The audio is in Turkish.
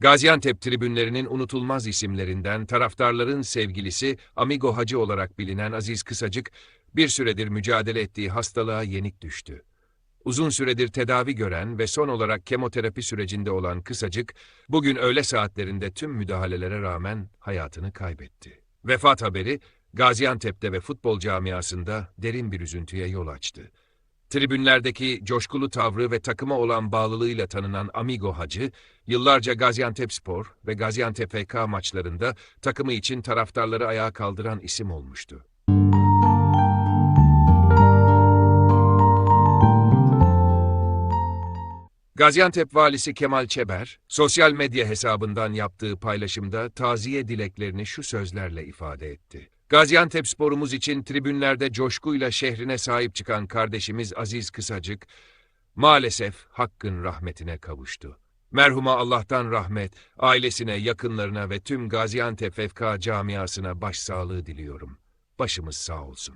Gaziantep tribünlerinin unutulmaz isimlerinden taraftarların sevgilisi Amigo Hacı olarak bilinen Aziz Kısacık, bir süredir mücadele ettiği hastalığa yenik düştü. Uzun süredir tedavi gören ve son olarak kemoterapi sürecinde olan Kısacık, bugün öğle saatlerinde tüm müdahalelere rağmen hayatını kaybetti. Vefat haberi, Gaziantep'te ve futbol camiasında derin bir üzüntüye yol açtı. Tribünlerdeki coşkulu tavrı ve takıma olan bağlılığıyla tanınan Amigo Hacı, yıllarca Gaziantepspor ve Gaziantep FK maçlarında takımı için taraftarları ayağa kaldıran isim olmuştu. Gaziantep valisi Kemal Çeber, sosyal medya hesabından yaptığı paylaşımda taziye dileklerini şu sözlerle ifade etti. Gaziantep sporumuz için tribünlerde coşkuyla şehrine sahip çıkan kardeşimiz Aziz Kısacık, maalesef hakkın rahmetine kavuştu. Merhuma Allah'tan rahmet, ailesine, yakınlarına ve tüm Gaziantep FK camiasına başsağlığı diliyorum. Başımız sağ olsun.